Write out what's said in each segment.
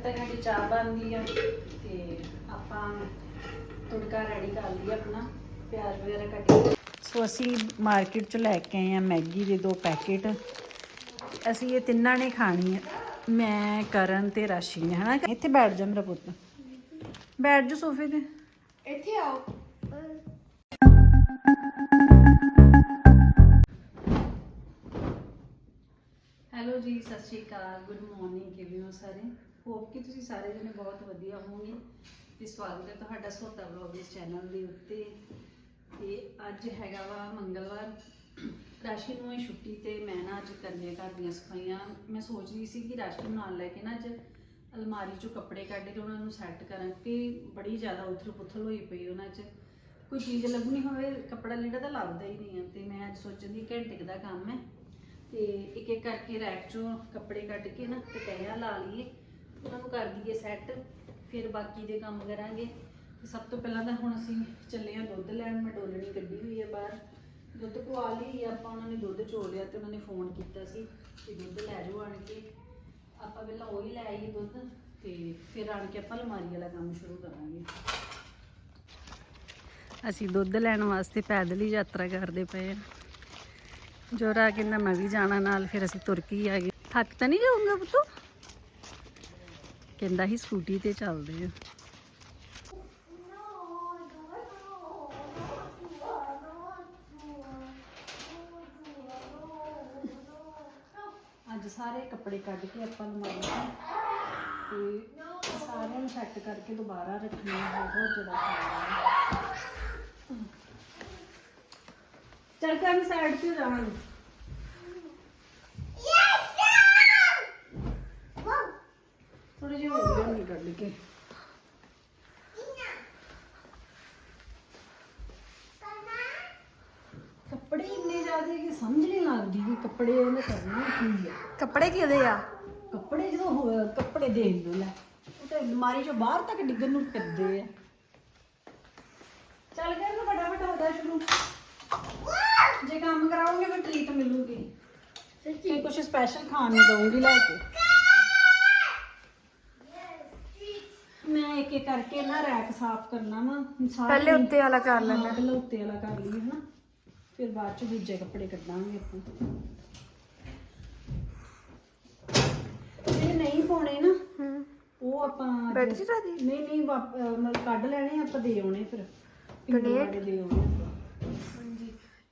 ਤੱਕ ਸਾਡੀ ਚਾਹ ਬਣਦੀ ਆ ਤੇ ਆਪਾਂ ਤੁੜਕਾ ਰੈਡੀ ਕਰ ਲਈ ਆਪਣਾ ਪਿਆਜ਼ ਵਗੈਰਾ ਕੱਟ ਕੇ। ਸੋ ਅਸੀਂ ਮਾਰਕੀਟ ਚ ਲੈ ਕੇ ਆਏ ਆ ਮੈਗੀ ਦੇ ਦੋ ਪੈਕੇਟ। ਅਸੀਂ ਇਹ ਤਿੰਨਾਂ ਨੇ ਖਾਣੀ ਆ। ਮੈਂ ਕਰਨ ਤੇ ਰਾਸ਼ੀ ਨੇ ਹਨਾ? ਇੱਥੇ ਬੈਠ ਜਾ ਮੇਰਾ ਪੁੱਤ। ਬੈਠ ਜਾ ਸੋਫੇ ਤੇ। ਇੱਥੇ ਆਓ। ਹੈਲੋ ਜੀ, ਸਤਿ ਸ਼੍ਰੀ ਅਕਾਲ, ਗੁੱਡ ਮਾਰਨਿੰਗ ਕਿਵੇਂ ਹੋ ਸਾਰੇ? ਹੋਪ ਕਿ ਤੁਸੀਂ ਸਾਰੇ ਜਣੇ ਬਹੁਤ ਵਧੀਆ ਹੋਵੋਗੇ ਤੇ ਸਵਾਗਤ ਹੈ ਤੁਹਾਡਾ ਸੋਤਾ ਵਲੌਗ ਇਸ ਚੈਨਲ ਦੇ ਉੱਤੇ। ਤੇ ਅੱਜ ਹੈਗਾ ਵਾ ਮੰਗਲਵਾਰ, ਰਾਸ਼ੀ ਨੂੰ ਇਹ ਛੁੱਟੀ ਤੇ ਮੈਂ ਨਾ ਅੱਜ ਕਰਨੀਆਂ ਘਰ ਦੀਆਂ ਸਫਾਈਆਂ, ਮੈਂ ਸੋਚ ਰਹੀ ਸੀ ਕਿ ਰਾਸ਼ੀ ਨੂੰ ਨਾਲ ਲੈ ਕੇ ਨਾ ਅੱਜ ਅਲਮਾਰੀ ਚੋਂ ਕੱਪੜੇ ਕੱਢ ਕੇ ਉਹਨਾਂ ਨੂੰ ਸੈੱਟ ਕਰਾਂ ਕਿ ਬੜੀ ਜ਼ਿਆਦਾ ਉਥਲ ਪੁਥਲ ਹੋਈ ਪਈ ਉਹਨਾਂ 'ਚ। ਕੋਈ ਚੀਜ਼ ਲੱਭਣੀ ਹੋਵੇ, ਕੱਪੜਾ ਲੀੜਾ ਤਾਂ ਲੱਭਦਾ ਹੀ ਨਹੀਂ ਆ ਤੇ ਮੈਂ ਅੱਜ ਸੋਚਦੀ ਘੰਟੇ ਕੁ ਦਾ ਕੰਮ ਹੈ। ਤੇ ਇੱਕ ਇੱਕ ਕਰਕੇ ਰੈਕ ਚੋਂ ਕੱਪੜੇ ਕੱਢ ਕੇ ਨਾ ਤੇ ਤਹਿਆਂ ਲਾ ਲਈਏ। ਉਹਨਾਂ ਨੂੰ ਕਰ ਦਈਏ ਸੈੱਟ ਫਿਰ ਬਾਕੀ ਦੇ ਕੰਮ ਕਰਾਂਗੇ। ਤੇ ਸਭ ਤੋਂ ਪਹਿਲਾਂ ਤਾਂ ਹੁਣ ਅਸੀਂ ਚੱਲੇ ਆ ਦੁੱਧ ਲੈਣ, ਮੈਂ ਡੋਲਣੀ ਕੱਢੀ ਹੋਈ ਹੈ ਬਾਹਰ। ਦੁੱਧ ਪਵਾ ਲਈ, ਆਪਾਂ ਉਹਨਾਂ ਨੇ ਦੁੱਧ ਚੋ ਲਿਆ ਤੇ ਉਹਨਾਂ ਨੇ ਫੋਨ ਕੀਤਾ ਸੀ ਕਿ ਦੁੱਧ ਲੈ ਜਾਓ ਆਣ ਕੇ। ਆਪਾਂ ਪਹਿਲਾਂ ਉਹ ਹੀ ਲੈ ਆਈਏ ਦੁੱਧ ਤੇ ਫਿਰ ਆਣ ਕੇ ਆਪਾਂ ਅਲਮਾਰੀ ਵਾਲਾ ਕੰਮ ਸ਼ੁਰੂ ਕਰਾਂਗੇ। ਅਸੀਂ ਦੁੱਧ ਲੈਣ ਵਾਸਤੇ ਪੈਦਲ ਹੀ ਯਾਤਰਾ ਕਰਦੇ ਪਏ ਆ ਜੋਰਾ ਕਹਿੰਦਾ ਮੈਂ ਵੀ ਜਾਣਾ ਨਾਲ, ਫਿਰ ਅਸੀਂ ਤੁਰ ਆ ਗਏ। ਥੱਕ ਤਾਂ ਨਹੀਂ ਜਾਊਂਗਾ ਪੁੱਤੂ? ਕਹਿੰਦਾ ਹੀ ਸਕੂਟੀ ਤੇ ਚੱਲਦੇ ਆ। ਅੱਜ ਸਾਰੇ ਕੱਪੜੇ ਕੱਢ ਕੇ ਆਪਾਂ ਅਲਮਾਰੀ ਤੋਂ ਤੇ ਸਾਰਿਆਂ ਨੂੰ ਸੈੱਟ ਕਰਕੇ ਦੁਬਾਰਾ ਰੱਖਣੇ ਬਹੁਤ ਜ਼ਿਆਦਾ ਖਰਾਬ ਹੈ। ਚੱਲ ਕਰ ਸਾਈਡ ਤੇ ਜਾਵਾਂ ਥੋੜੇ ਜਿਹਾ ਹੋ ਕੱਢ ਕੇ ਕੱਪੜੇ ਇੰਨੇ ਜ਼ਿਆਦੇ ਕਿ ਸਮਝ ਨਹੀਂ ਲੱਗਦੀ ਕਿ ਕੱਪੜੇ ਕਰਨਾ ਕੀ ਆ। ਕੱਪੜੇ ਕਿਹਦੇ ਆ? ਕੱਪੜੇ ਜਦੋਂ ਹੋ- ਕੱਪੜੇ ਦੇਖ ਲੋ ਲੈ। ਉਹ ਤੇ ਅਲਮਾਰੀ ਚੋਂ ਬਾਹਰ ਤੱਕ ਡਿੱਗਣ ਨੂੰ ਫਿਰਦੇ ਆ। ਚੱਲ ਗਿਆ ਨਾ ਫਟਾਫਟ ਹੋਦਾ ਸ਼ੁਰੂ। ਜੇ ਕੰਮ ਕਰਾਓਗੇ ਫਿਰ ਟ੍ਰੀਟ ਮਿਲੂਗੀ। ਸੱਚੀ? ਕੁਝ ਸਪੈਸ਼ਲ ਖਾਣ ਨੂੰ ਦਊਂਗੀ ਲੈ ਕੇ। ਮੈਂ ਇੱਕ ਇੱਕ ਕਰਕੇ ਨਾ ਰੈਕ ਸਾਫ਼ ਕਰਨਾ ਵਾ। ਪਹਿਲੇ ਉੱਤੇ ਵਾਲਾ ਕਰ ਲੈਣਾ ਪਹਿਲਾਂ ਉੱਤੇ ਵਾਲਾ ਕਰ ਲਈਏ ਹਨਾ। ਫਿਰ ਬਾਅਦ ਚ ਦੂਜੇ ਕੱਪੜੇ ਕੱਢਾਂਗੇ ਆਪਾਂ। ਜਿਹੜੇ ਨਹੀਂ ਪਾਉਣੇ ਨਾ ਉਹ ਆਪਾਂ? ਨਹੀਂ ਨਹੀਂ ਕੱਢ ਲੈਣੇ ਆਪਾਂ ਦੇ ਆਉਣੇ ਫਿਰ। ਵਾਲੇ ਦੇ ਆਉਣੇ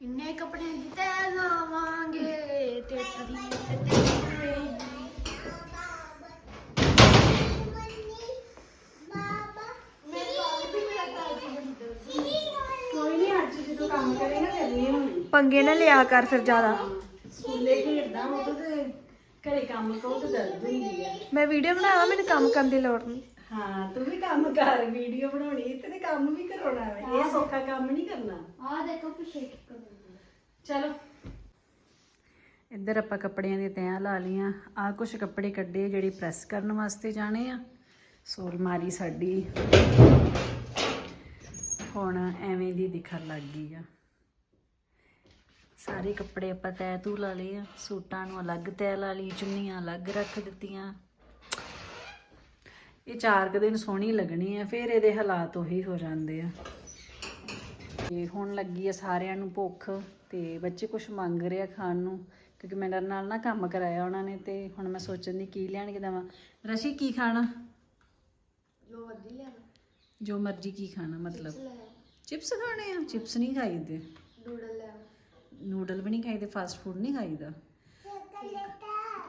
ਇੰਨੇ ਕੱਪੜੇ ਦੀ ਤੈ ਲਾਵਾਂਗੇ ਤੇ ਤਰੀ ਕੋਈ ਨਹੀਂ ਅੱਜ ਜਦੋਂ ਕੰਮ ਕਰੇਗਾ ਫਿਰ ਨਹੀਂ ਹੋਣੀ। ਪੰਗੇ ਨਾ ਲਿਆ ਕਰ ਫਿਰ ਜ਼ਿਆਦਾ। ਸਕੂਲੇ ਖੇਡਦਾ ਉਹ ਤੇ ਘਰੇ ਕੰਮ ਕਹੋ ਤੇ ਦਰਦ ਹੁੰਦੀ ਹੈ ਮੈਂ ਵੀਡੀਓ ਬਣਾਵਾ ਮੈਨੂੰ ਕੰਮ ਕਰਨ ਦੀ ਲੋੜ ਨਹੀਂ। ਹਾਂ ਤੂੰ ਵੀ ਕੰਮ ਕਰ ਵੀਡੀਓ ਬਣਾਉਣੀ ਤੇ ਤੇ ਕੰਮ ਵੀ ਕਰਾਉਣਾ ਹੈ ਇਹ ਸੌਖਾ ਕੰਮ ਨਹੀਂ ਕਰਨਾ। ਆ ਦੇਖੋ ਪਿੱਛੇ। ਚਲੋ। ਇੱਧਰ ਆਪਾਂ ਕੱਪੜਿਆਂ ਦੀਆਂ ਤੈਆਂ ਲਾ ਲੀਆਂ ਆ ਕੁਝ ਕੱਪੜੇ ਕੱਢੇ ਜਿਹੜੇ ਪ੍ਰੈਸ ਕਰਨ ਵਾਸਤੇ ਜਾਣੇ ਆ। ਸੋ ਅਲਮਾਰੀ ਸਾਡੀ। ਹੁਣ ਐਵੇਂ ਦੀ ਦਿਖਣ ਲੱਗ ਗਈ ਆ। ਸਾਰੇ ਕੱਪੜੇ ਆਪਾਂ ਤੈਅ ਤੂ ਲਾ ਲਏ ਆ। ਸੂਟਾਂ ਨੂੰ ਅਲੱਗ ਤੈਅ ਲਾ ਲਈ, ਚੁੰਨੀਆਂ ਅਲੱਗ ਰੱਖ ਦਿੱਤੀਆਂ। ਇਹ ਚਾਰ ਕੁ ਦਿਨ ਸੋਹਣੀ ਲੱਗਣੀ ਆ, ਫਿਰ ਇਹਦੇ ਹਾਲਾਤ ਉਹੀ ਹੋ ਜਾਂਦੇ ਆ। ਤੇ ਹੁਣ ਲੱਗੀ ਆ ਸਾਰਿਆਂ ਨੂੰ ਭੁੱਖ ਤੇ ਬੱਚੇ ਕੁਝ ਮੰਗ ਰਹੇ ਆ ਖਾਣ ਨੂੰ ਕਿਉਂਕਿ ਮੇਰੇ ਨਾਲ ਨਾ ਕੰਮ ਕਰਾਇਆ ਉਹਨਾਂ ਨੇ ਤੇ ਹੁਣ ਮੈਂ ਸੋਚਣ ਦੀ ਕੀ ਲੈਣ ਕੇ ਦੇਵਾਂ। ਰਸ਼ੀ ਕੀ ਖਾਣਾ? ਜੋ ਵੱਡੀ ਲਿਆ ਜੋ ਮਰਜ਼ੀ ਕੀ ਖਾਣਾ ਮਤਲਬ? ਚਿਪਸ ਖਾਣੇ ਆ? ਚਿਪਸ ਨਹੀਂ ਖਾਈਦੇ? ਲੈ ਨੂਡਲ ਵੀ ਨਹੀਂ ਖਾਈਦੇ ਫਾਸਟ ਫੂਡ ਨਹੀਂ ਖਾਈਦਾ?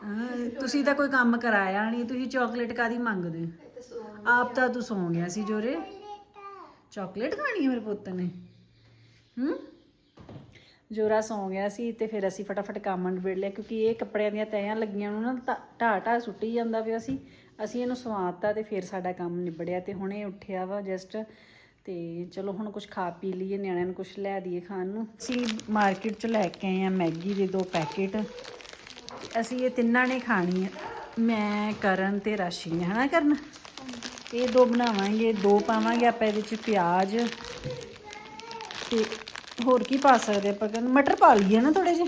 ਹਾਂ ਤੁਸੀਂ ਤਾਂ ਕੋਈ ਕੰਮ ਕਰਾਇਆ ਨਹੀਂ ਤੁਸੀਂ ਚਾਕਲੇਟ ਕਾਦੀ ਮੰਗਦੇ? ਆਪ ਤਾਂ ਤੂੰ ਸੌਂ ਗਿਆ ਸੀ ਜੋਰੇ। ਚਾਕਲੇਟ। ਖਾਣੀ ਹੈ ਮੇਰੇ ਪੁੱਤ ਨੇ? ਹੂੰ? ਜੋਰਾ ਸੌਂ ਗਿਆ ਸੀ ਤੇ ਫਿਰ ਅਸੀਂ ਫਟਾਫਟ ਕੰਮ ਨਿਬੇੜ ਲਿਆ ਕਿਉਂਕਿ ਇਹ ਕੱਪੜਿਆਂ ਦੀਆਂ ਤੈਆਂ ਲੱਗੀਆਂ ਨੂੰ ਨਾ ਢਾ ਢਾ ਸੁੱਟੀ ਜਾਂਦਾ ਪਿਆ ਸੀ। ਅਸੀਂ ਇਹਨੂੰ ਸਵਾਤਾ ਤੇ ਫਿਰ ਸਾਡਾ ਕੰਮ ਨਿਬੜਿਆ ਤੇ ਹੁਣੇ ਉੱਠਿਆ ਵਾ ਜਸਟ ਤੇ ਚਲੋ ਹੁਣ ਕੁਝ ਖਾ ਪੀ ਲਈਏ, ਨਿਆਣਿਆਂ ਨੂੰ ਕੁਝ ਲੈ ਦਈਏ ਖਾਣ ਨੂੰ। ਅਸੀਂ ਮਾਰਕੀਟ ਚ ਲੈ ਕੇ ਆਏ ਆ ਮੈਗੀ ਦੇ ਦੋ ਪੈਕੇਟ। ਅਸੀਂ ਇਹ ਤਿੰਨਾਂ ਨੇ ਖਾਣੀ ਹੈ ਮੈਂ, ਕਰਨ ਤੇ ਰਾਸ਼ੀ ਨੇ, ਹਨਾ ਕਰਨ? ਇਹ ਦੋ ਬਣਾਵਾਂਗੇ, ਦੋ ਪਾਵਾਂਗੇ ਆਪਾਂ ਇਹਦੇ ਚ ਪਿਆਜ਼ ਤੇ ਹੋਰ ਕੀ ਪਾ ਸਕਦੇ ਆਪਾਂ ਕਰਨ ਮਟਰ ਪਾ ਲਈਏ ਨਾ ਥੋੜੇ ਜਿਹੇ।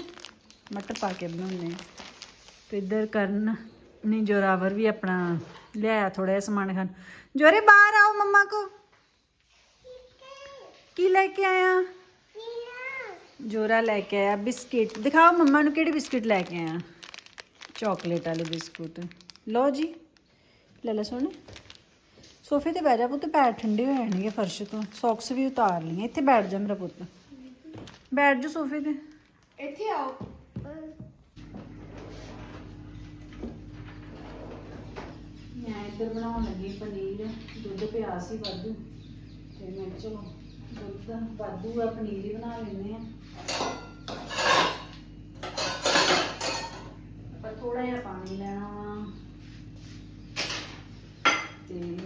ਮਟਰ ਪਾ ਕੇ ਬਣਾਉਂਦੇ ਆ ਤੇ ਇੱਧਰ ਕਰਨ ਨੇ ਜੋਰਾਵਰ ਵੀ ਆਪਣਾ ਲਿਆਇਆ ਥੋੜਾ ਜਿਹਾ ਸਮਾਨ ਖਾਣ। ਜੋਰੇ, ਬਾਹਰ ਆਓ ਮੰਮਾ ਕੋ। ਕੀ ਲੈ ਕੇ ਆਇਆ? ਜੋਰਾ ਲੈ ਕੇ ਆਇਆ ਬਿਸਕਿਟ। ਦਿਖਾਓ ਮੰਮਾ ਨੂੰ ਕਿਹੜੀ ਬਿਸਕਿਟ ਲੈ ਕੇ ਆਇਆ। ਚਾਕਲੇਟ ਵਾਲੇ ਬਿਸਕੁਟ। ਲਓ ਜੀ। ਲੈ ਲੈ ਸੋਹਣੇ। ਸੋਫੇ ਤੇ ਬਹਿ ਜਾ ਪੁੱਤ, ਪੈਰ ਠੰਡੇ ਹੋ ਜਾਣਗੇ ਫਰਸ਼ ਤੋਂ। ਸੌਕਸ ਵੀ ਉਤਾਰ ਲਈਆਂ ਇੱਥੇ ਬੈਠ ਜਾ ਮੇਰਾ ਪੁੱਤ। ਬੈਠ ਜਾ ਸੋਫੇ ਤੇ। ਇੱਥੇ ਆਓ। ਮੈਂ ਇੱਧਰ ਬਣਾਉਣ ਲੱਗੀ ਪਨੀਰ। ਦੁੱਧ ਪਿਆ ਸੀ ਵਾਧੂ। ਤੇ ਮੈਂ ਕਿਹਾ ਚਲੋ, ਦੁੱਧ ਵਾਧੂ ਆ, ਪਨੀਰ ਹੀ ਬਣਾ ਲੈਂਦੇ ਆ ਪਰ ਥੋੜਾ ਜਿਹਾ ਪਾਣੀ ਲੈਣਾ ਵਾ। ਤੇ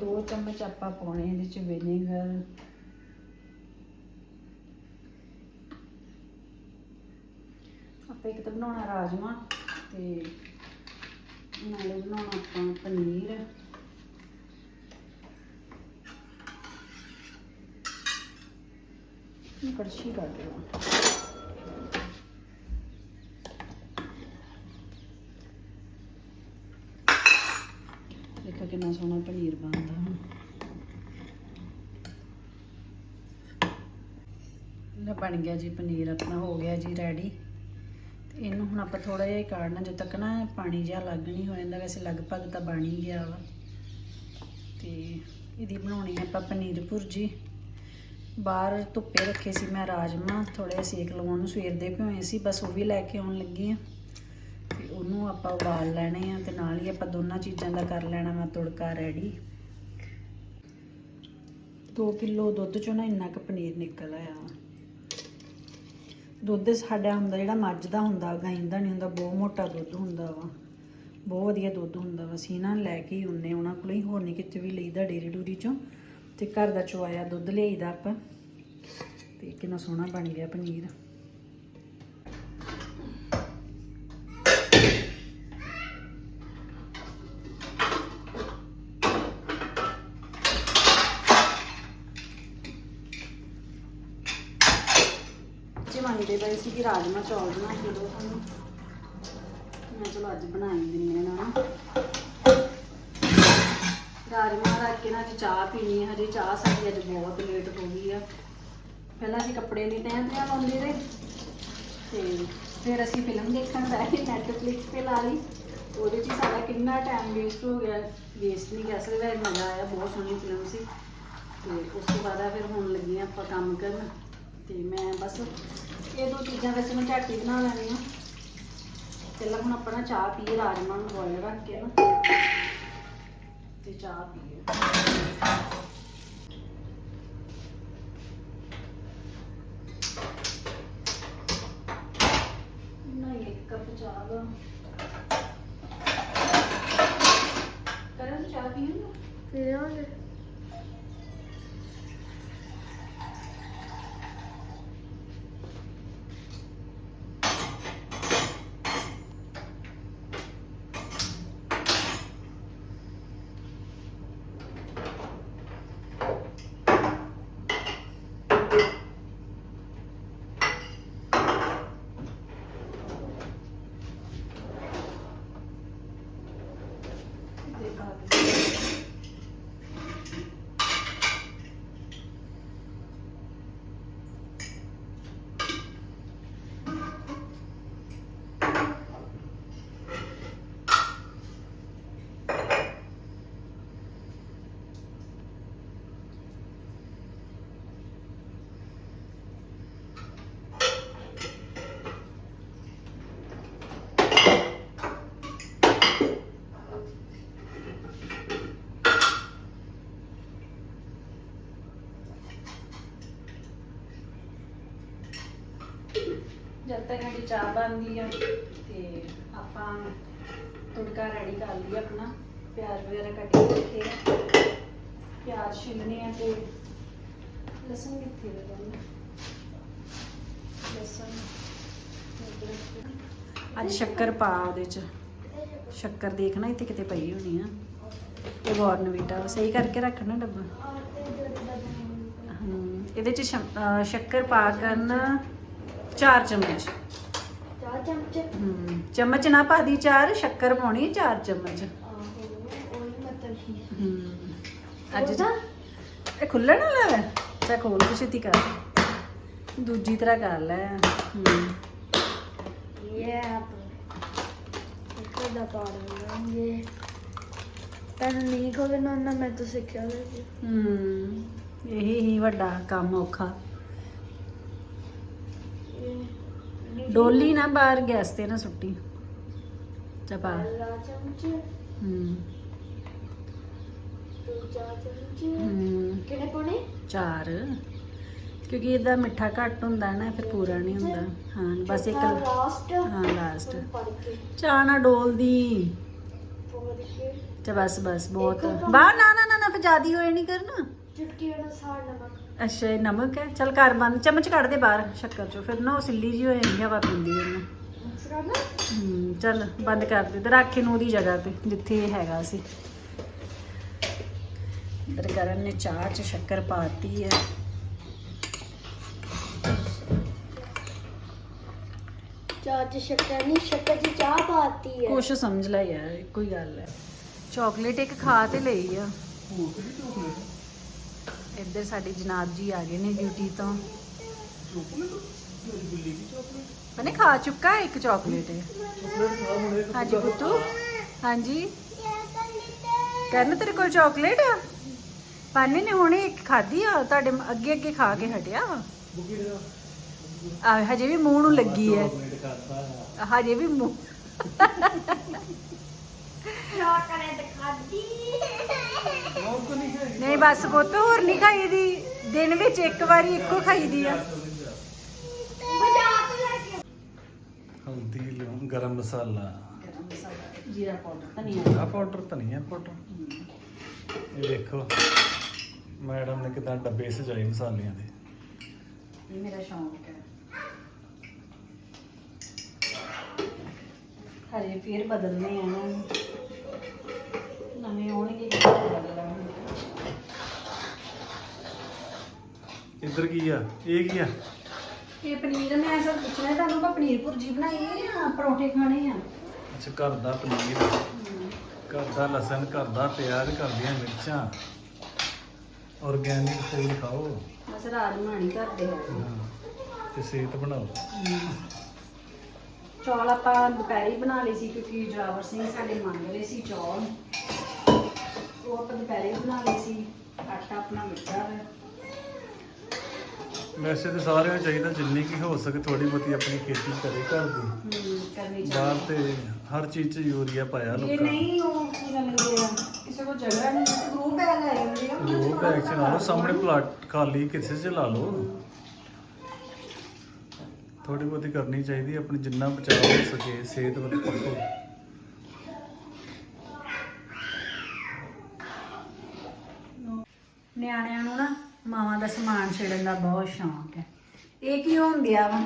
ਦੋ ਚਮਚ ਆਪਾਂ ਪਾਉਣੇ ਇਹਦੇ ਚ ਵਿਨੇਗਰ ਆਪਾਂ ਇੱਕ ਤਾਂ ਬਣਾਉਣਾ ਰਾਜਮਾ ਤੇ ਨਾਲੇ ਬਣਾਉਣਾ ਆਪਾਂ ਪਨੀਰ। ਇਹ ਕੜਛੀ ਕਰ ਦੇਣਾ ਦੇਖੋ ਕਿੰਨਾ ਸੋਹਣਾ ਪਨੀਰ ਬਣਦਾ। ਹੁਣ ਬਣ ਗਿਆ ਜੀ ਪਨੀਰ, ਆਪਣਾ ਹੋ ਗਿਆ ਜੀ ਰੈਡੀ ਇਹਨੂੰ ਹੁਣ ਆਪਾਂ ਥੋੜਾ ਜਿਹਾ ਹੀ ਕਾੜਨਾ, ਜਦੋਂ ਤੱਕ ਨਾ ਪਾਣੀ ਜਿਹਾ ਲੱਗ ਨਹੀਂ ਹੋ ਜਾਂਦਾ, ਵੈਸੇ ਲਗਭਗ ਤਾਂ ਬਣ ਹੀ ਗਿਆ ਵਾ। ਤੇ ਇਹਦੀ ਬਣਾਉਣੀ ਆਪਾਂ ਪਨੀਰ ਭੁਰਜੀ। ਬਾਹਰ ਧੁੱਪੇ ਰੱਖੇ ਸੀ ਮੈਂ ਰਾਜਮਾ ਥੋੜਾ ਜਿਹਾ ਸੇਕ ਲਵਾਉਣ ਨੂੰ ਸਵੇਰ ਦੇ ਭਿਓਏ ਸੀ, ਬਸ ਉਹ ਵੀ ਲੈ ਕੇ ਆਉਣ ਲੱਗੀ ਆ। ਤੇ ਉਹਨੂੰ ਆਪਾਂ ਉਬਾਲ ਲੈਣੇ ਆ ਤੇ ਨਾਲ ਹੀ ਆਪਾਂ ਦੋਨਾਂ ਚੀਜ਼ਾਂ ਦਾ ਕਰ ਲੈਣਾ ਮੈਂ ਤੁੜਕਾ ਰੈਡੀ 2 ਕਿਲੋ ਦੁੱਧ ਚੋਂ ਨਾ ਇੰਨਾ ਕੁ ਪਨੀਰ ਨਿਕਲ ਆਇਆ ਵਾ। ਦੁੱਧ ਸਾਡਾ ਹੁੰਦਾ, ਜਿਹੜਾ ਮੱਝ ਦਾ ਹੁੰਦਾ ਗਾਂ ਦਾ ਨਹੀਂ ਹੁੰਦਾ, ਬਹੁਤ ਮੋਟਾ ਦੁੱਧ ਹੁੰਦਾ ਵਾ। ਬਹੁਤ ਵਧੀਆ ਦੁੱਧ ਹੁੰਦਾ ਵਾ। ਅਸੀਂ ਨਾ ਲੈ ਕੇ ਹੀ ਉਹਨੇ ਉਹਨਾਂ ਕੋਲ ਹੀ, ਹੋਰ ਨਹੀਂ ਕਿਤੇ ਵੀ ਲਈਦਾ ਡੇਰੀ ਡੂਰੀ ਚੋਂ। ਤੇ ਘਰ ਦਾ ਚੁਆਇਆ ਦੁੱਧ ਲਿਆਈਦਾ ਆਪਾਂ। ਤੇ ਕਿੰਨਾ ਸੋਹਣਾ ਬਣ ਗਿਆ ਪਨੀਰ। ਮੰਗਦੇ ਪਏ ਸੀ ਕਿ ਰਾਜਮਾ ਚੌਲ ਬਣਾ ਕੇ ਦਿਓ ਸਾਨੂੰ। ਮੈਂ ਚਲੋ ਅੱਜ ਬਣਾ ਹੀ ਦਿੰਦੀ ਹਾਂ ਨਾ। ਰਾਜਮਾ ਰੱਖ ਕੇ ਨਾ ਅੱਜ ਚਾਹ ਪੀਣੀ ਹੈ ਹਜੇ ਚਾਹ ਸਾਡੀ ਅੱਜ ਬਹੁਤ ਲੇਟ ਹੋ ਗਈ ਆ। ਪਹਿਲਾਂ ਅਸੀਂ ਕੱਪੜੇ ਨਹੀਂ ਤੈਅ ਤੈਅ ਲਾਉਂਦੇ ਰਹੇ। ਤੇ ਫਿਰ ਅਸੀਂ ਫਿਲਮ ਦੇਖਣ ਬਹਿ ਗਏ ਨੈਟਫਲਿਕਸ ਤੇ ਲਾ ਲਈ। ਉਹਦੇ 'ਚ ਸਾਡਾ ਕਿੰਨਾ ਟਾਈਮ ਵੇਸਟ ਹੋ ਗਿਆ। ਵੇਸਟ ਨਹੀਂ ਕਹਿ ਸਕਦੇ, ਮਜ਼ਾ ਆਇਆ, ਬਹੁਤ ਸੋਹਣੀ ਫਿਲਮ ਸੀ। ਤੇ ਉਸ ਤੋਂ ਬਾਅਦ ਫਿਰ ਹੁਣ ਲੱਗੀ ਆਪਾਂ ਕੰਮ ਕਰਨ। ਤੇ ਮੈਂ ਬਸ ਇਹ ਦੋ ਚੀਜ਼ਾਂ ਵੈਸੇ ਮੈਂ ਝੱਟ ਬਣਾ ਲੈਣੀ ਆ ਪਹਿਲਾਂ ਹੁਣ ਆਪਣਾ ਚਾਹ ਪੀਏ ਰਾਜਮਾ ਨੂੰ ਬੋਇਲ ਰੱਖ ਕੇ ਨਾ। ਤੇ ਚਾਹ ਪੀਏ। ਨਹੀਂ ਇੱਕ ਕੱਪ ਚਾਹ ਦਾ। ਕਰਨ ਚਾਹ ਪੀਉਂਗਾ ਫਿਰ ਆਉਂਦੇ ਦੇਖਾ ਕੇ ਜਦ ਤੱਕ ਸਾਡੀ ਚਾਹ ਬਣਦੀ ਆ ਤੇ ਆਪਾਂ ਤੁੜਕਾ ਰੈਡੀ ਕਰ ਲਈ ਆਪਣਾ ਪਿਆਜ਼ ਵਗੈਰਾ ਕੱਟ ਕੇ ਰੱਖੇ ਆ। ਪਿਆਜ਼ ਛਿੱਲਣੇ ਆ ਤੇ ਲਸਣ ਕਿੱਥੇ ਬੰਦਾ ਲਸਣ। ਅੱਜ ਸ਼ੱਕਰ ਪਾ ਉਹਦੇ ਚ ਸ਼ੱਕਰ ਦੇਖਣਾ ਇੱਥੇ ਕਿਤੇ ਪਈ ਹੋਣੀ ਆ ਇਹ ਬੋਰਨਵੀਟਾ ਸਹੀ ਕਰਕੇ ਰੱਖਣਾ ਡੱਬਾ ਇਹਦੇ ਚ ਸ਼ੱਕਰ ਪਾ ਕਰਨ 4 ਚਮਚ। ਚਾਰ ਚਮਚ? ਚਮਚ ਨਾ ਪਾ ਦੀ ਚਾਰ ਸ਼ੱਕਰ ਪਾਉਣੀ ਚਾਰ ਚਮਚ। ਆਹੋ ਉਹੀ ਮਤਲਬ ਸੀ ਹੂੰ ਅੱਜ ਉਹਦਾ? ਇਹ ਖੁੱਲਣ ਵਾਲਾ ਹੈ ਚਾ ਖੋਲ ਕੇ ਛੇਤੀ ਕਰ। ਦੂਜੀ ਤਰ੍ਹਾਂ ਕਰ ਲੈ। ਇਹ ਆਪ ਇੱਕ ਦਾ ਪਾ ਲਾਂਗੇ ਤੈਨੂੰ ਨਹੀਂ ਖੋਲਣਾ ਨਾ ਮੈਂ ਤਾਂ ਸਿੱਖਿਆ ਹੋਇਆ ਹੂੰ ਇਹੀ ਹੀ ਵੱਡਾ ਕੰਮ ਔਖਾ। ਡੋਲੀ ਨਾ ਬਾਹਰ ਗੈਸ ਤੇ ਨਾ ਸੁੱਟੀ। ਚਾ ਪਾ ਪਹਿਲਾ ਚਮਚ ਹੂੰ। ਦੂਜਾ ਚਮਚ ਹੂੰ ਕਿਹੜੇ ਪਾਉਣੇ? ਚਾਰ। ਕਿਉਂਕਿ ਇਹਦਾ ਮਿੱਠਾ ਘੱਟ ਹੁੰਦਾ ਨਾ ਫਿਰ ਪੂਰਾ ਨਹੀਂ ਹੁੰਦਾ। ਹਾਂ ਬਸ ਇੱਕ ਲਾਸਟ ਹਾਂ ਲਾਸਟ ਪੜ ਕੇ ਚਾਹ ਨਾ ਡੋਲਦੀ। ਪੜ ਕੇ ਬਸ ਬਸ ਬਹੁਤ। ਬਾ ਨਾ ਨਾ ਨਾ ਨਾ ਫਿਰ ਜ਼ਿਆਦੀ ਹੋਏ ਨਹੀਂ ਕਰਨਾ। ਚੁਟਕੀ ਅਨੁਸਾਰ ਨਮਕ। ਅੱਛਾ ਇਹ ਨਮਕ ਹੈ? ਚਲ ਕਰ ਬੰਦ ਚਮਚ ਕੱਢ ਦੇ ਬਾਹਰ ਸ਼ੱਕਰ ਚੋਂ। ਫਿਰ ਨਾ ਉਹ ਸਿੱਲੀ ਜੀ ਹੋ ਜਾਂਦੀ ਹਵਾ ਪੀਂਦੀ ਉਹਨੂੰ। ਮਿਕਸ ਕਰਨਾ ਹੂੰ ਚੱਲ ਬੰਦ ਕਰ ਦੇ ਤੇ ਰੱਖ ਇਹਨੂੰ ਉਹਦੀ ਜਗ੍ਹਾ ਤੇ ਜਿੱਥੇ ਇਹ ਹੈਗਾ ਸੀ। ਇਧਰ ਕਰਨ ਨੇ ਚਾਹ ਚ ਸ਼ੱਕਰ ਪਾਤੀ ਹੈ। ਚਾਹ ਚ ਸ਼ੱਕਰ ਨਹੀਂ ਸ਼ੱਕਰ ਚ ਚਾਹ ਪਾਤੀ ਹੈ। ਕੁਛ ਸਮਝ ਲੈ ਯਾਰ ਇੱਕੋ ਹੀ ਗੱਲ ਹੈ। ਚਾਕਲੇਟ ਇੱਕ ਖਾ ਤੇ ਲਈ ਆ। ਇੱਧਰ ਸਾਡੇ ਜਨਾਬ ਜੀ ਆ ਗਏ ਨੇ ਡਿਊਟੀ ਤੋਂ। ਮੈਨੇ ਖਾ ਚੁੱਕਾ ਇੱਕ ਚਾਕਲੇਟ ਹਾਂਜੀ ਪੁੱਤੂ, ਹਾਂਜੀ। ਕਰਨ ਤੇਰੇ ਕੋਲ ਚਾਕਲੇਟ ਆ? ਪਾਨੇ ਨੇ ਹੁਣੇ ਇੱਕ ਖਾਧੀ ਆ, ਤੁਹਾਡੇ ਅੱਗੇ ਅੱਗੇ ਖਾ ਕੇ ਹਟਿਆ ਆ, ਹਜੇ ਵੀ ਮੂੰਹ ਨੂੰ ਲੱਗੀ ਹੈ। ਹਜੇ ਵੀ ਮੂੰਹ ਚਾਕਲੇਟ ਖਾਦੀ ਬਸ ਪੁੱਤ ਹੋਰ ਨਹੀਂ ਖਾਈਦੀ। ਦਿਨ ਵਿੱਚ ਇੱਕ ਵਾਰੀ ਇੱਕੋ ਖਾਈਦੀ ਆ। ਮਜ਼ਾਕ ਲੈ ਕੇ ਹਲਦੀ ਲੂਣ ਗਰਮ ਮਸਾਲਾ। ਜੀਰਾ ਪਾਊਡਰ ਧਨੀਆ। ਆ ਪਾਊਡਰ ਧਨੀਆ ਪਾਊਡਰ। ਇਹ ਦੇਖੋ ਮੈਡਮ ਨੇ ਕਿਦਾਂ ਡੱਬੇ ਸਜਾਏ ਮਸਾਲਿਆਂ ਦੇ। ਇਹ ਮੇਰਾ ਸ਼ੌਂਕ ਹੈ। ਹਰੇ ਫੇਰ ਬਦਲਨੇ ਆ ਨੂੰ ਨਵੇਂ ਆਉਣਗੇ ਕਿ ਬਦਲਾਂਗੇ ਇੱਧਰ ਕੀ ਆ? ਇਹ ਕੀ ਆ? ਇਹ ਪਨੀਰ ਮੈਂ ਸਰ ਪੁੱਛਣਾ ਸੀ ਤੁਹਾਨੂੰ ਆਪਾਂ ਪਨੀਰ ਭੁਰਜੀ ਬਣਾਈ ਹੈ ਜਾਂ ਪਰੌਂਠੇ ਖਾਣੇ ਆ? ਅੱਛਾ ਘਰ ਦਾ ਪਨੀਰ। ਘਰ ਦਾ ਲਸਣ ਘਰ ਦਾ ਪਿਆਜ਼ ਘਰ ਦੀਆਂ ਮਿਰਚਾਂ। ਆਰਗੈਨਿਕ ਫੂਡ ਖਾਓ। ਬਸ ਰਾਤ ਬਣਾਣੀ ਕਰਦੇ ਆ ਹਾਂ, ਤੇ ਸਿਹਤ ਬਣਾਓ। ਚੌਲ ਆਪਾਂ ਦੁਪਹਿਰੇ ਬਣਾ ਲਏ ਸੀ ਕਿਉਂਕਿ ਜਰਾਵਰ ਸਿੰਘ ਸਾਡੇ ਮੰਗ ਰਹੇ ਸੀ ਚੌਲ। ਉਹ ਆਪਾਂ ਦੁਪਹਿਰੇ ਬਣਾ ਲਏ ਸੀ। ਆਟਾ ਆਪਣਾ ਮਿੱਠਾ ਹੈ ਵੈਸੇ ਤੇ ਸਾਰਿਆਂ ਨੂੰ ਚਾਹੀਦਾ ਜਿੰਨੀ ਕੀ ਹੋ ਸਕੇ ਥੋੜੀ ਬਹੁਤੀ ਆਪਣੀ ਖੇਤੀ ਕਰੇ ਘਰ ਦੀ। ਕਰਨੀ ਬਾਹਰ ਚਾਹੀਦੀ ਤੇ ਹਰ ਚੀਜ਼ 'ਚ ਯੂਰੀਆ ਪਾਇਆ ਇਹ ਲੋਕਾਂ ਨਹੀਂ ਉਹ ਕੀ ਕਹਿੰਦੇ ਆ ਕਿਸੇ ਕੋਲ ਜਗ੍ਹਾ ਨਹੀਂ ਤੇ ਗਰੂ ਬੈਗ ਲੈ ਜਾਂਦੇ ਆ। ਉਹਨਾਂ 'ਚ ਲੋ ਬੈਗ ਚ ਲਾ ਲਓ ਸਾਹਮਣੇ ਪਲਾਟ ਖਾਲੀ ਕਿਸੇ ਚ ਲਾ ਲਓ। ਥੋੜੀ ਬਹੁਤੀ ਕਰਨੀ ਚਾਹੀਦੀ ਆਪਣੀ ਜਿੰਨਾ ਬਚਾਅ ਹੋ ਸਕੇ ਸਿਹਤ ਵੱਲ ਪੱਕੋ ਨਿਆਣਿਆਂ ਨੂੰ ਨਾ ਮਾਵਾਂ ਦਾ ਸਮਾਨ ਛੇੜਨ ਦਾ ਬਹੁਤ ਸ਼ੌਂਕ ਹੈ। ਇਹ ਕੀ ਹੁੰਦਿਆ ਵਾ?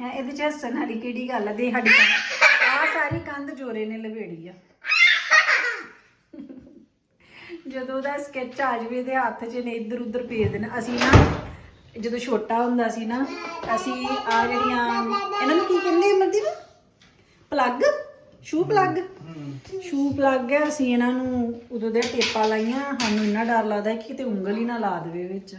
ਹੈ, ਇਹਦੇ ਚ ਹੱਸਣ ਵਾਲੀ ਕਿਹੜੀ ਗੱਲ ਆ? ਦੇ ਸਾਡੀ ਆ ਸਾਰੀ ਕੰਧ ਜੋਰੇ ਨੇ ਲਵੇੜੀ ਆ। ਜਦੋਂ ਦਾ ਸਕੈਚ ਆ ਜਵੇ ਦੇ ਹੱਥ 'ਚ ਨੇ ਇੱਧਰ ਉੱਧਰ ਭੇਜ ਦੇਣਾ। ਅਸੀਂ ਨਾ, ਜਦੋਂ ਛੋਟਾ ਹੁੰਦਾ ਸੀ ਨਾ, ਅਸੀਂ ਆ ਜਿਹੜੀਆਂ, ਇਹਨਾਂ ਨੂੰ ਕੀ ਕਹਿੰਦੇ ਮਰਦੀ ਨਾ plug shoe plug shoe plug ਹੈ ਅਸੀਂ ਇਹਨਾਂ ਨੂੰ ਉਦੋਂ ਦੇ ਟੇਪਾਂ ਲਾਈਆਂ ਸਾਨੂੰ ਇੰਨਾ ਡਰ ਲੱਗਦਾ ਕਿ ਕਿਤੇ ਉਂਗਲ ਹੀ ਨਾ ਲਾ ਦੇਵੇ ਵਿੱਚ।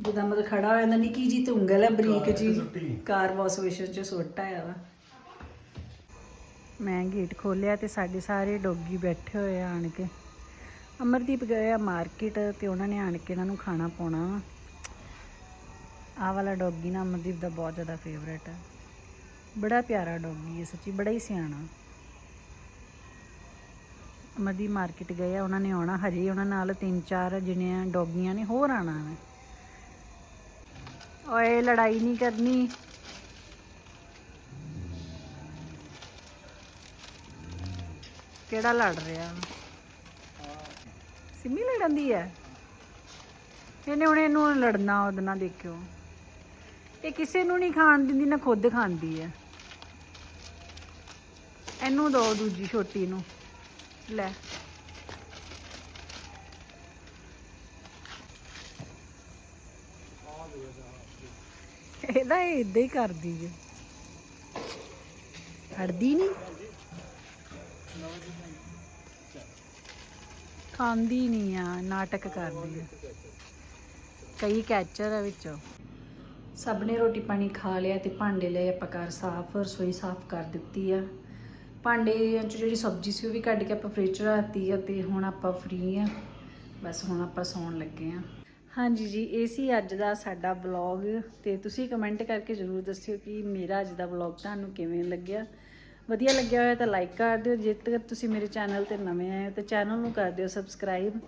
ਜਦੋਂ ਮਤਲਬ ਖੜਾ ਹੋ ਜਾਂਦਾ ਨਿੱਕੀ ਜੀ ਤੇ ਉਂਗਲ ਹੈ ਬਰੀਕ ਜੀ। ਕਾਰ ਵਾਸ਼ ਵੇਸ਼ਨ ਚ ਸੁੱਟ ਆਇਆ ਵਾ। ਮੈਂ ਗੇਟ ਖੋਲਿਆ ਤੇ ਸਾਡੇ ਸਾਰੇ ਡੋਗੀ ਬੈਠੇ ਹੋਏ ਆਣ ਕੇ। ਅਮਰਦੀਪ ਗਏ ਆ ਮਾਰਕੀਟ ਤੇ ਉਹਨਾਂ ਨੇ ਆਣ ਕੇ ਇਹਨਾਂ ਨੂੰ ਖਾਣਾ ਪਾਉਣਾ ਵਾ। ਆਹ ਵਾਲਾ ਡੋਗੀ ਨਾ ਅਮਰਦੀਪ ਦਾ ਬਹੁਤ ਜ਼ਿਆਦਾ ਫੇਵਰੇਟ ਹੈ ਬੜਾ ਪਿਆਰਾ ਡੋਗੀ ਹੈ ਸੱਚੀ, ਬੜਾ ਹੀ ਸਿਆਣਾ। ਮਦੀ ਮਾਰਕੀਟ ਗਏ ਆ, ਉਹਨਾਂ ਨੇ ਆਉਣਾ ਹਜੇ, ਉਹਨਾਂ ਨਾਲ ਤਿੰਨ ਚਾਰ ਜਿਹੜੀਆਂ ਡੋਗੀਆਂ ਨੇ, ਹੋਰ ਆਣਾ ਵਾ। ਓਏ, ਲੜਾਈ ਨਹੀਂ ਕਰਨੀ। ਕਿਹੜਾ ਲੜ ਰਿਹਾ? ਸਿੰਮੀ ਲੜਨ ਦੀ ਹੈ? ਇਹਨੇ ਹੁਣ ਇਹਨੂੰ ਲੜਨਾ, ਉਹਦੇ ਨਾਲ ਦੇਖਿਓ। ਇਹ ਕਿਸੇ ਨੂੰ ਨਹੀਂ ਖਾਣ ਦਿੰਦੀ, ਨਾ ਖੁਦ ਖਾਂਦੀ ਹੈ। ਇਹਨੂੰ ਦੋ ਦੂਜੀ ਛੋਟੀ ਨੂੰ। ਲੈ। ਇਹਦਾ ਇਹ ਇਦਾਂ ਹੀ ਕਰਦੀ ਹੈ ਹੜਦੀ ਨਹੀਂ? ਖਾਂਦੀ ਨਹੀਂ ਆ, ਨਾਟਕ ਕਰਦੀ ਆ। ਕਈ ਕੈਚਰ ਆ ਵਿੱਚੋਂ। ਸਭ ਨੇ ਰੋਟੀ ਪਾਣੀ ਖਾ ਲਿਆ ਤੇ ਭਾਂਡੇ ਲਏ, ਆਪਾਂ ਘਰ ਸਾਫ਼, ਰਸੋਈ ਸਾਫ਼ ਕਰ ਦਿੱਤੀ ਆ। ਭਾਂਡੇ ਚ ਜਿਹੜੀ ਸਬਜ਼ੀ ਸੀ ਉਹ ਵੀ ਕੱਢ ਕੇ ਆਪਾਂ ਫ੍ਰਿਜ 'ਚ ਰੱਖਤੀ ਆ ਤੇ ਹੁਣ ਆਪਾਂ ਫ੍ਰੀ ਆ। ਬਸ ਹੁਣ ਆਪਾਂ ਸੌਣ ਲੱਗੇ ਆ। ਹਾਂਜੀ ਜੀ, ਇਹ ਸੀ ਅੱਜ ਦਾ ਸਾਡਾ ਵਲੌਗ ਤੇ ਤੁਸੀਂ ਕਮੈਂਟ ਕਰਕੇ ਜ਼ਰੂਰ ਦੱਸਿਓ ਕਿ ਮੇਰਾ ਅੱਜ ਦਾ ਵਲੌਗ ਤੁਹਾਨੂੰ ਕਿਵੇਂ ਲੱਗਿਆ। ਵਧੀਆ ਲੱਗਿਆ ਹੋਇਆ ਤਾਂ ਲਾਈਕ ਕਰ ਦਿਓ, ਜੇ ਤੱਕ ਤੁਸੀਂ ਮੇਰੇ ਚੈਨਲ ਤੇ ਨਵੇਂ ਆਏ ਹੋ ਤਾਂ ਚੈਨਲ ਨੂੰ ਕਰ ਦਿਓ ਸਬਸਕ੍ਰਾਈਬ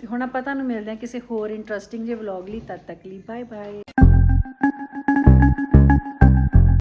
ਤੇ ਹੁਣ ਆਪਾਂ ਤੁਹਾਨੂੰ ਮਿਲਦੇ ਹਾਂ ਕਿਸੇ ਹੋਰ ਇੰਟਰਸਟਿੰਗ ਜਿਹੇ ਵਲੌਗ ਲਈ, ਤਦ ਤੱਕ ਲਈ ਬਾਏ ਬਾਏ